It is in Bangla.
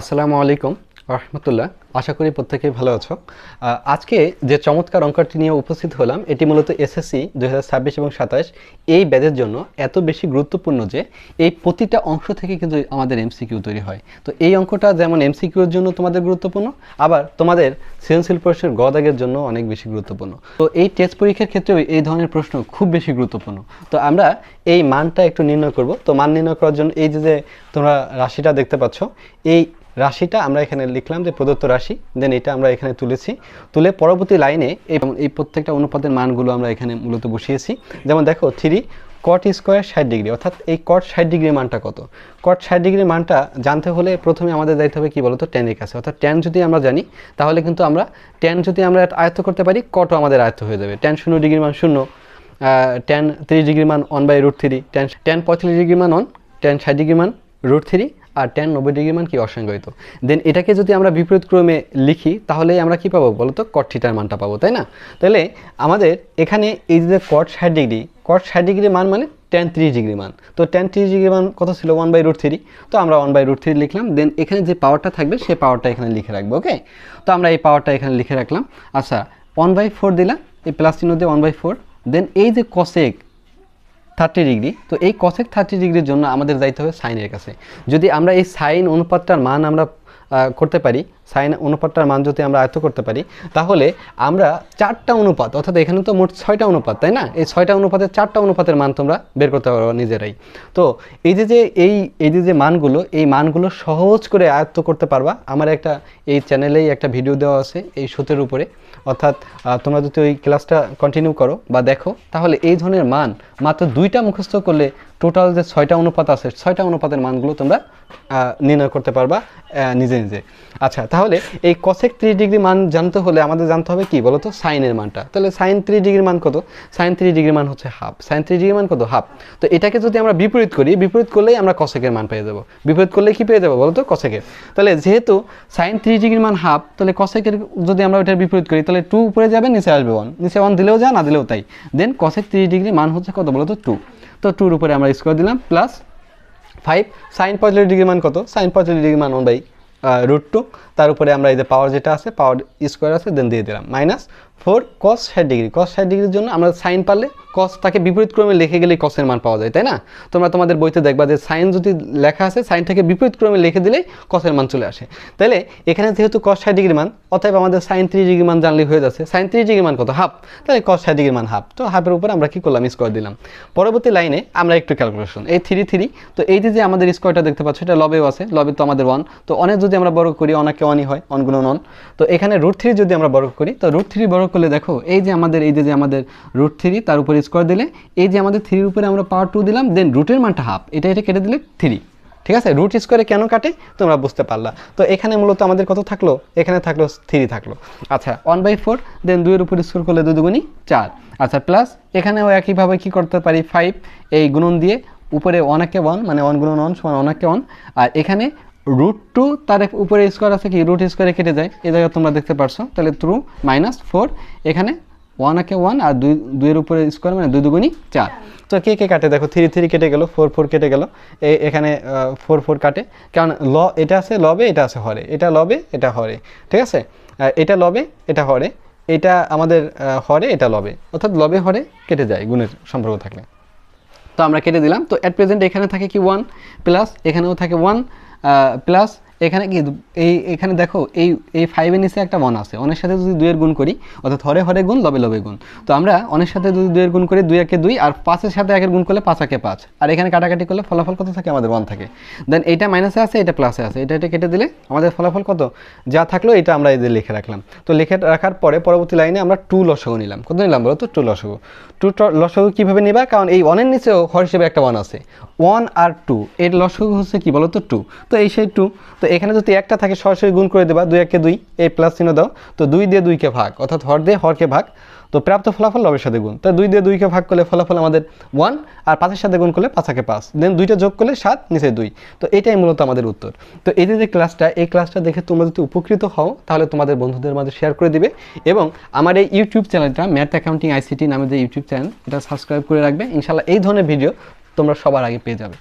আসসালামু আলাইকুম, রহমতুল্লাহ। আশা করি প্রত্যেকেই ভালো আছো। আজকে যে চমৎকার অঙ্কটি নিয়ে উপস্থিত হলাম, এটি মূলত এসএসসি দু হাজার ছাব্বিশ এবং সাতাশ, এই ব্যাচের জন্য এত বেশি গুরুত্বপূর্ণ যে এই প্রতিটা অংশ থেকে কিন্তু আমাদের এমসিকিউ তৈরি হয়। তো এই অঙ্কটা যেমন এমসিকিউর জন্য তোমাদের গুরুত্বপূর্ণ, আবার তোমাদের সৃজনশীল প্রশ্নের গদাগের জন্য অনেক বেশি গুরুত্বপূর্ণ। তো এই টেস্ট পরীক্ষার ক্ষেত্রেও এই ধরনের প্রশ্ন খুব বেশি গুরুত্বপূর্ণ। তো আমরা এই মানটা একটু নির্ণয় করব। তো মান নির্ণয় করার জন্য এই যে যে তোমরা রাশিটা দেখতে পাচ্ছ, এই রাশিটা আমরা এখানে লিখলাম যে প্রদত্ত রাশি দেন এটা আমরা এখানে তুলেছি। তুলে পরবর্তী লাইনে এই প্রত্যেকটা অনুপাতের মানগুলো আমরা এখানে মূলত বসিয়েছি। যেমন দেখো, থ্রি কট স্কোয়ার ষাট ডিগ্রি, অর্থাৎ এই কট ষাট ডিগ্রির মানটা কত? কট ষাট ডিগ্রির মানটা জানতে হলে প্রথমে আমাদের দায়িত্ব হবে কী বলতো? ট্যানের কাছে। অর্থাৎ ট্যান যদি আমরা জানি, তাহলে কিন্তু আমরা ট্যান যদি আমরা আয়ত্ত করতে পারি কটও আমাদের আয়ত্ত হয়ে যাবে। ট্যান শূন্য ডিগ্রির মান শূন্য ট্যান তিরিশ ডিগ্রি মান one by root three tan tan পঁয়তাল্লিশ ডিগ্রি মান অন ট্যান ষাট ডিগ্রি মান রুট থ্রি আর ট্যান নব্বই ডিগ্রি মান কি অসংজ্ঞায়িত দেন এটাকে যদি আমরা বিপরীত ক্রমে লিখি তাহলে আমরা কি পাবো বলো তো কট থিটার মানটা পাবো, তাই না? তাহলে আমাদের এখানে এই যে কট ষাট ডিগ্রি কট ষাট ডিগ্রি মান মানে ট্যান ত্রিশ ডিগ্রি মান। তো ট্যান ত্রিশ ডিগ্রি মান কত ছিল? ওয়ান বাই রুট থ্রি তো আমরা ওয়ান বাই রুট থ্রি লিখলাম দেন এখানে যে পাওয়ারটা থাকবে সেই পাওয়ারটা এখানে লিখে রাখব ওকে তো আমরা এই পাওয়ারটা এখানে লিখে রাখলাম। আচ্ছা ওয়ান বাই ফোর দিলাম, এই প্লাস চিহ্ন দিয়ে ওয়ান বাই ফোর দেন এই যে কসেক থার্টি ডিগ্রি। তো এই কসেক থার্টি ডিগ্রির জন্য আমাদের যাইতে হবে সাইনের কাছে। যদি আমরা এই সাইন অনুপাতটার মান আমরা করতে পারি, সাইন অনুপাতটার মান যদি আমরা আয়ত্ত করতে পারি, তাহলে আমরা চারটা অনুপাত, অর্থাৎ এখানে তো মোট ছয়টা অনুপাত, তাই না? এই ছয়টা অনুপাতের চারটা অনুপাতের মান তোমরা বের করতে পারো নিজেরাই। তো এই যে যে এই এই যে যে মানগুলো, এই মানগুলো সহজ করে আয়ত্ত করতে পারবা, আমার একটা, এই চ্যানেলেই একটা ভিডিও দেওয়া আছে এই সূত্রের উপরে। অর্থাৎ তোমরা যদি ওই ক্লাসটা কন্টিনিউ করো বা দেখো, তাহলে এই ধরনের মান মাত্র দুইটা মুখস্থ করলে টোটাল যে ছয়টা অনুপাত আছে, ছয়টা অনুপাতের মানগুলো তোমরা নির্ণয় করতে পারবা নিজে নিজে। আচ্ছা তাহলে এই কসেক ত্রিশ ডিগ্রি মান জানতে হলে আমাদের জানতে হবে কি বলতো? সাইনের মানটা। তাহলে সাইন ত্রিশ ডিগ্রির মান কত? সাইন ত্রিশ ডিগ্রির মান হচ্ছে হাফ সাইন ত্রিশ ডিগ্রির মান কত? হাফ তো এটাকে যদি আমরা বিপরীত করি, বিপরীত করলেই আমরা কসেকের মান পেয়ে যাব। বিপরীত করলে কি পেয়ে যাব বলতো? কসেকের তাহলে যেহেতু সাইন ত্রিশ ডিগ্রির মান হাফ তাহলে কসেকের যদি আমরা ওইটার বিপরীত করি, তাহলে টু উপরে যাবে, নিচে আসবে ওয়ান নিচে ওয়ান দিলেও যা, না দিলেও তাই। দেন কসেক ত্রিশ ডিগ্রি মান হচ্ছে কত বলতো? টু তো টুর উপরে আমরা স্কোয়ার দিলাম প্লাস ফাইভ সাইন পঁয়তাল্লিশ ডিগ্রি মান কত? সাইন পঁয়তাল্লিশ ডিগ্রি মান বাই রুট টু তার উপরে আমরা এই যে পাওয়ার যেটা আছে পাওয়ার স্কোয়ার আছে দেন দিয়ে দিলাম। মাইনাস ফোর কস ষাট ডিগ্রি কস ষাট ডিগ্রির জন্য আমরা সাইন পারলে কস তাকে বিপরীত ক্রমে লিখে গেলেই কসের মান পাওয়া যায়, তাই না? তোমরা তোমাদের বইতে দেখবা যে সাইন যদি লেখা আছে সাইনটাকে বিপরীত ক্রমে লিখে দিলেই কসের মান চলে আসে। তাহলে এখানে যেহেতু কস ষাট ডিগ্রি মান, অতএব আমাদের সাইন ত্রিশ ডিগ্রি মান জানলেই হয়ে যাচ্ছে। সাইন ত্রিশ ডিগ্রি মান কত? হাফ তাহলে কস ষাট ডিগ্রি মান হাফ তো হাফের উপর আমরা কি করলাম? স্কোয়ার দিলাম। পরবর্তী লাইনে আমরা একটু ক্যালকুলেশন এই থ্রি থ্রি তো এই যে আমাদের স্কোয়ারটা দেখতে পাচ্ছ, এটা লবেও আছে। লবে তো আমাদের ওয়ান তো অনেক যদি আমরা বড় করি অনেকে ওয়ানই হয় অনগুলো নন তো এখানে রুট থ্রি যদি আমরা বর্গ করি, তো রুট থ্রি বর্গ করলে দেখো, এই যে আমাদের, এই যে যে আমাদের রুট থ্রি তার উপরে স্কোয়ার দিলে, এই যে আমাদের থ্রির উপরে আমরা পাওয়ার টু দিলাম দেন রুটের মানটা হাফ এটা এটা কেটে দিলে থ্রি ঠিক আছে? রুট স্কোয়ারে কেন কাটে? তোমরা বুঝতে পারলা। তো এখানে মূলত আমাদের কত থাকল? এখানে থাকল থ্রি থাকল। আচ্ছা ওয়ান বাই ফোর দেন দুইয়ের উপর স্কোর করলে দুই দুগুণি চার। আচ্ছা প্লাস এখানেও একইভাবে কি করতে পারি? ফাইভ এই গুণন দিয়ে, উপরে অনেকে ওয়ান মানে ওয়ান গুণন ওয়ান সমান অনেকে ওয়ান আর এখানে রুট টু তার উপরে স্কোয়ার আছে কি? রুট স্কোয়ারে কেটে যায়। এই জায়গায় তোমরা দেখতে পারছ। তাহলে থ্রু মাইনাস ফোর এখানে ওয়ান একে ওয়ান আর দুই, দুইয়ের উপরে স্কোয়ার মানে দুই দুগুণি চার। তো কে কে কাটে? দেখো থ্রি থ্রি কেটে গেল ফোর ফোর কেটে গেল। এখানে ফোর ফোর কাটে। কারণ ল, এটা আছে লবে, এটা আছে হরে। এটা লবে, এটা হরে। ঠিক আছে? এটা লবে, এটা হরে। এটা আমাদের হরে, এটা লবে। অর্থাৎ লবে, হরে কেটে যায় গুণের সম্পর্ক থাকলে। তো আমরা কেটে দিলাম। তো অ্যাট প্রেজেন্ট এখানে থাকে কি ওয়ান প্লাস এখানেও থাকে ওয়ান প্লাস এখানে কি, এই, এখানে দেখো, এই এই ফাইভের নিচে একটা ওয়ান আছে। অনেক সাথে যদি দুইয়ের গুণ করি, অর্থাৎ হরে হরে গুণ, লবে লবে গুণ। তো আমরা অনেক সাথে যদি দুইয়ের গুণ করি, দুই একে দুই, আর পাঁচের সাথে একের গুণ করলে পাঁচ একে পাঁচ। আর এখানে কাটাকাটি করলে ফলাফল কত থাকে? আমাদের ওয়ান থাকে। দেন এটা মাইনাসে আছে, এটা প্লাসে আছে। এটা এটা কেটে দিলে আমাদের ফলাফল কত? যা থাকল এটা আমরা এদের লিখে রাখলাম। তো লিখে রাখার পরে পরবর্তী লাইনে আমরা টু লসগু নিলাম। কত নিলাম বলো তো? টু লসগু। টু, লসগু কীভাবে নিবা? কারণ এই ওয়ানের নিচেও হর হিসেবে একটা ওয়ান আছে। ওয়ান আর টু এর লসগু হচ্ছে কি বলো তো? টু তো এই সেই টু তো এখানে যদি একটা থাকে, সরাসরি গুণ করে দেবা, দুই একে দুই এই প্লাস চিহ্ন দাও, তো দুই দিয়ে দুইকে ভাগ, অর্থাৎ হর দিয়ে হরকে ভাগ। তো প্রাপ্ত ফলাফল লবের সাথে গুণ। তো দুই দিয়ে দুইকে ভাগ করলে ফলাফল আমাদের ওয়ান আর পাঁচের সাথে গুণ করলে পাঁচাকে পাঁচ। দেন দুইটা যোগ করলে সাত, নিচে দুই। তো এটাই মূলত আমাদের উত্তর। তো এই যে ক্লাসটা এই ক্লাসটা দেখে তোমরা যদি উপকৃত হও, তাহলে তোমাদের বন্ধুদের মাঝে শেয়ার করে দিবে। এবং আমার এই ইউটিউব চ্যানেলটা ম্যাথ অ্যাকাউন্টিং আইসিটি নামে যে ইউটিউব চ্যানেল এটা সাবস্ক্রাইব করে রাখবে। ইনশাল্লাহ এই ধরনের ভিডিও তোমরা সবার আগে পেয়ে যাবে।